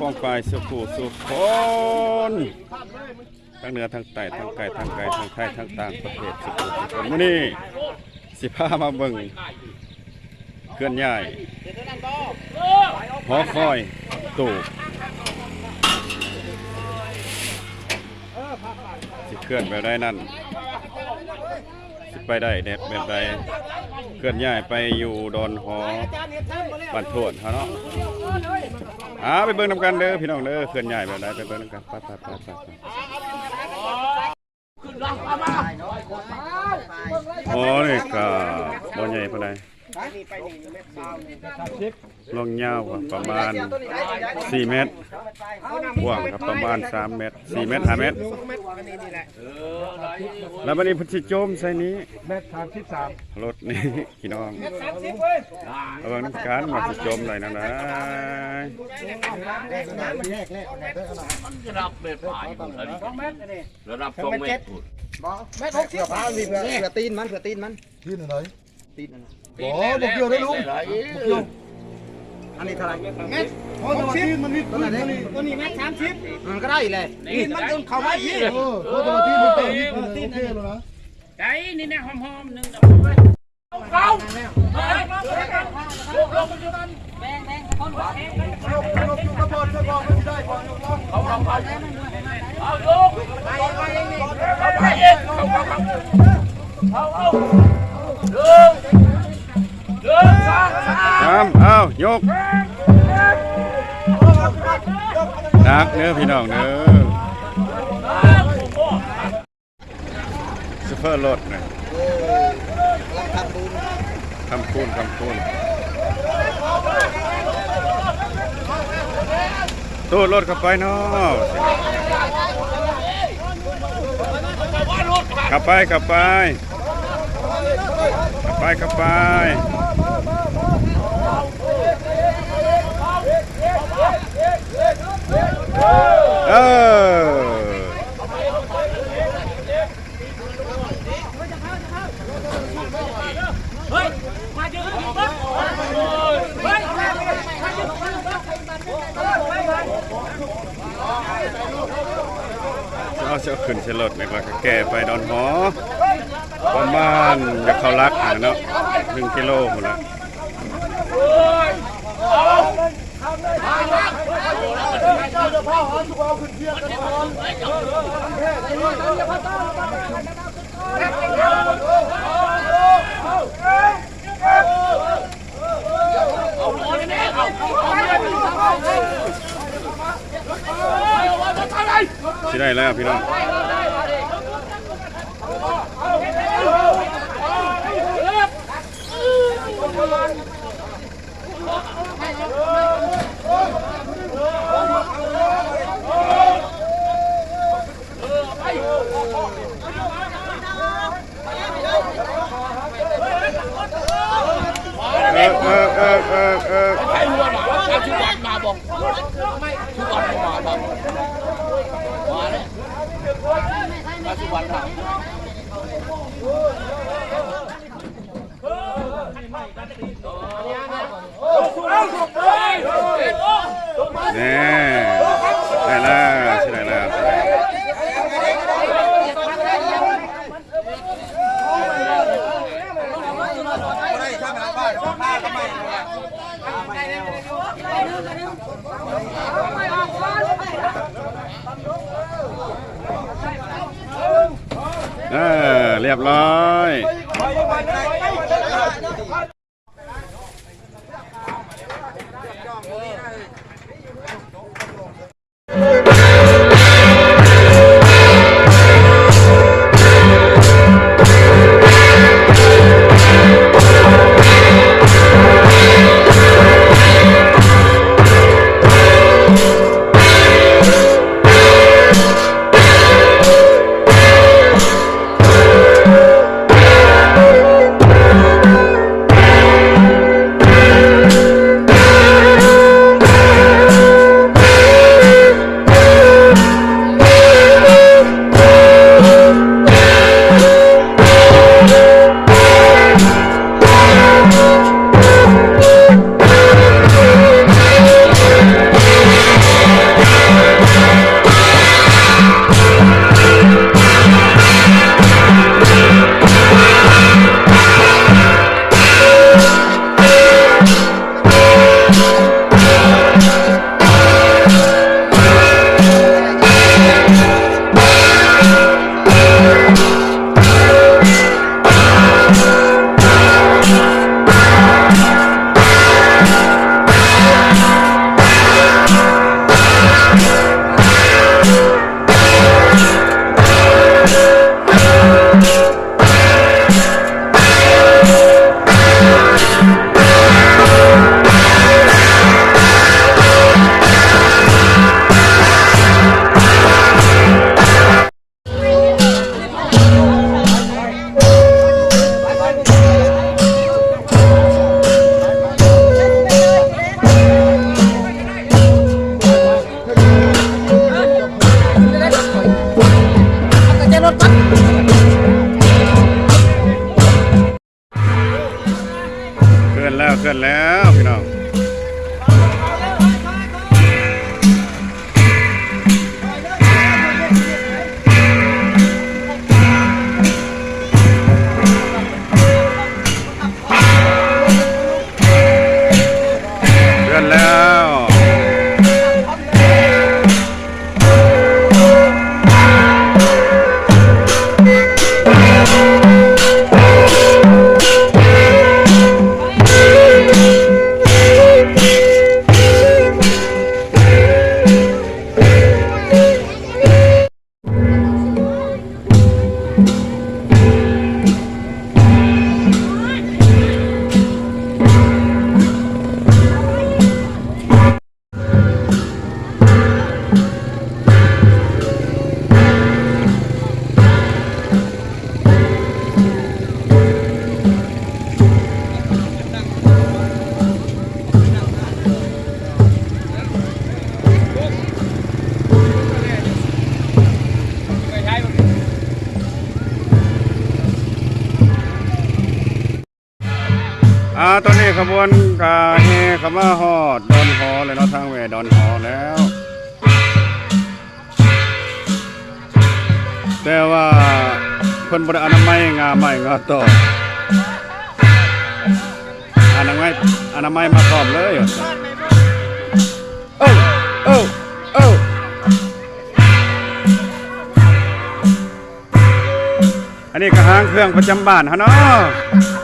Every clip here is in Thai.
ป้องป้องปายสุขุสุขคนทั้งเหนือทั้งใต้ทั้งไกลทั้งไกลทั้งไทยทั้งต่างประเทศสุขุสุขคนมื้อนี้สิพามาเบิ่งเคลื่อนย้ายหอคอยตู่สิเคลื่อนไปได้นั่นสิไปได้เด็ดแบบใดเคลื่อนย้ายไปอยู่ดอนหอบ้านโทวนเขาเนาะ อ่าไปเบิ่งนำกันเด้อพี่น้องเด้อเขื่อนใหญ่แบบใดไปเบิ่งนำกันปัดปไปไปไปโอ้นี่ก็บ่ใหญ่ปานใด ลองยาวกว่าประมาณ 4 เมตรกว้างครับประมาณ 3 เมตร 4 เมตร5เมตรแล้วบัดนี้เพิ่นสิโจมใส่นี้เมตรสามสิบสามรถนี่ พี่น้องระวังน้ำกันมาสิโจมหน่อยนะนะระดับเม็ดผ่านระดับสองเมตรเม็ดหกสิบเผื่อเผื่อตีนมันเผื่อตีนมันที่ไหนตีนมัน โอ้บอกเกี่ยวได้ลุงบอกเกี่ยวอันนี้เท่าไหร่เพราะตัวที่มันมีตัวไหนนี่ตัวนี้เม็ดสามสิบมันก็ได้เลยนี่มันจนเขาไม่ที่เออเพราะตัวที่มันเต็มนี่มันโอเคแล้วนะไก่นี่นะหอมๆหนึ่งตา มเอายกนักเด้อพี่น้องเด้อซูเปอร์รถนะทำบุญคำคูณคำคูณตู้รถเข้าไปเนาะขับไปขับไปขับไปขับไป เออจะเอาเชือกขึ้นเชลดเนี่ยก็แก่ไปดอนหอประมาณจะเขารักอะเนาะหนึ่งกิโลหมดแล้ว ที่ได้แล้วพี่น้องเออเออ เออเออเออไอ้หัวหนาไอ้ชุวันมาบอกชุวันมาบอกมาเลยไอ้ชุวันมาแน่ได้แล้วใช่ได้แล้วได้แล้วเออเรียบร้อย เเอนแล้วอ่าตอนนี้ขบวนกาเฮขมาฮอด ดอนฮอเลยเนาะทางแหวดอนฮอแล้ว แต่ว่าเพิ่นบ่ได้อนามัยงาใหม่งาต่ออนามัยอนามัยมาพร้อมเลยเอ้าเอ้าเอ้าอันนี้ก็หางเครื่องประจำบ้านเฮาเนาะ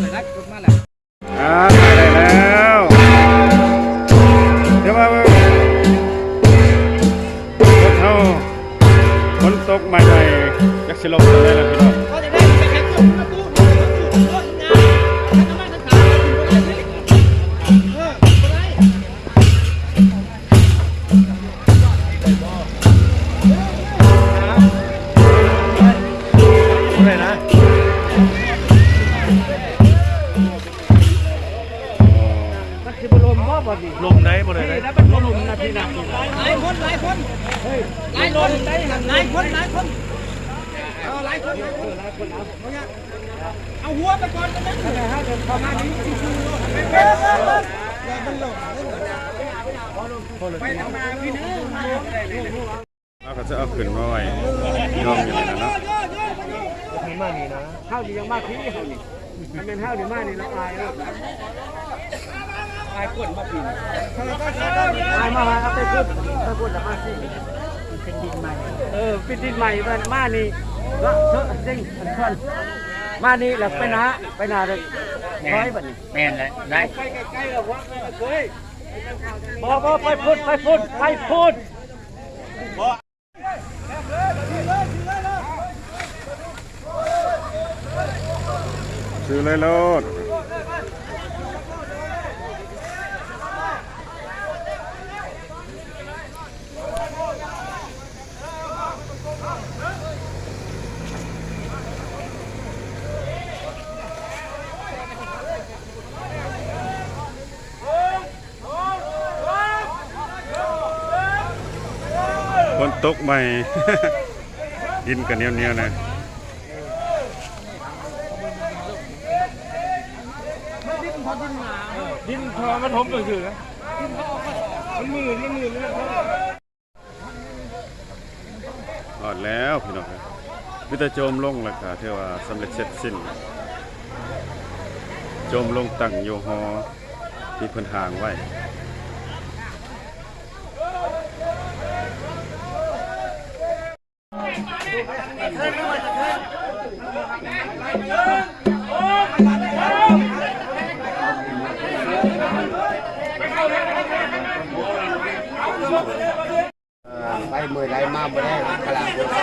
เดี๋ย คนหลายคนหลายคนเออหลายคนหลายคนหลายคนเอาเอาหัวไปก่อนกันนะฮะเดินเข้ามานี้ชิวๆเลยไปมันหลงไปทำมาพี่นึงเอาก็จะเอาขึ้นมาไว้ยอมอยู่นี่นะเนาะข้าวดียังมากที่เขานี่มันเป็นข้าวดีมากนี่ละอายเลยอายกดมาปีนอายมาเอาไปพูดไปพูดละมาสิ เป็นดินใหม่ เออเป็นดินใหม่มันมานี่ละเถอะจริงอันคอนมานี่แล้วไปนะไปนาเลยร้อยบัดนี้แม่นเลยได้ไปใกล้ๆแล้ววะเคยบอบอไปพูดไปพูดไปพูดซื้อเลยโลด นตกใหม่ดินกันเหนียวๆนะดินพอมันทมเลยคือมันมืดมันมืดเลยออดแล้วพี่น้องครับวิตาโจมลงแล้วค่ะเทว่าสำเร็จเสร็จสิ้น โจมลงตั้งโยฮอที่เพิ่นหางไว้ ไปมือไรมาบ่ได้กลางหัวใจอยู่ตลอ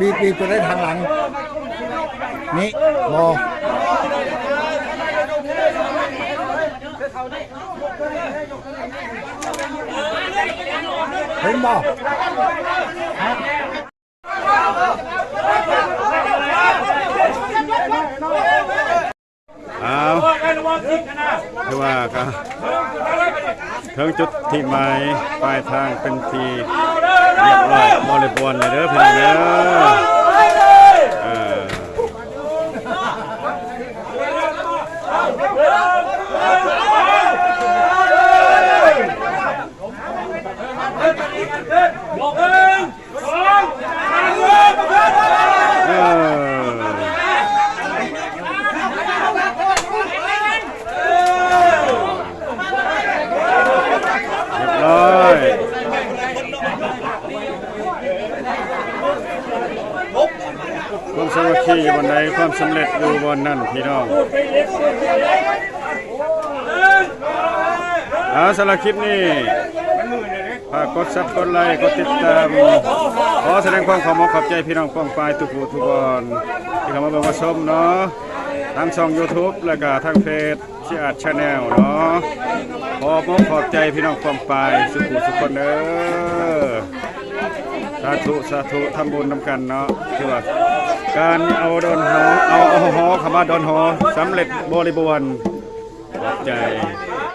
บีบบีบจะได้ทางหลัง นี่บอ เห็นบออ้าคือว่าครับถึงจุดที่หมายปลายทางเป็นทีเรียบร้อยบริบูรณ์เลยเด้อพี่น้องเด้อเออ เออเรียบร้อยความสามัคคีบนใดความสำเร็จอยู่บ นนั่นพี่น้องเอาสำหรับคลิปนี้ฝากกดซับกดไลค์กดติดตามขอแสดงความขอบคุณขอบใจพี่น้องป้องปลายทุกผู้ทุกคนที่เข้ามาเบิ่งมาชมเนาะทางช่อง YouTube แล้วก็ทางเพจที่อาจชาแนลเนาะขอบคุณขอบใจพี่น้องป้องปลายสุขุสุขคนเด้อสาธุสาธุทำบุญนำกันเนาะคือว่า การเอาดอนหอเอาเอาหอข้ามาดอนหอสำเร็จบริบูรณ์ขอบใจ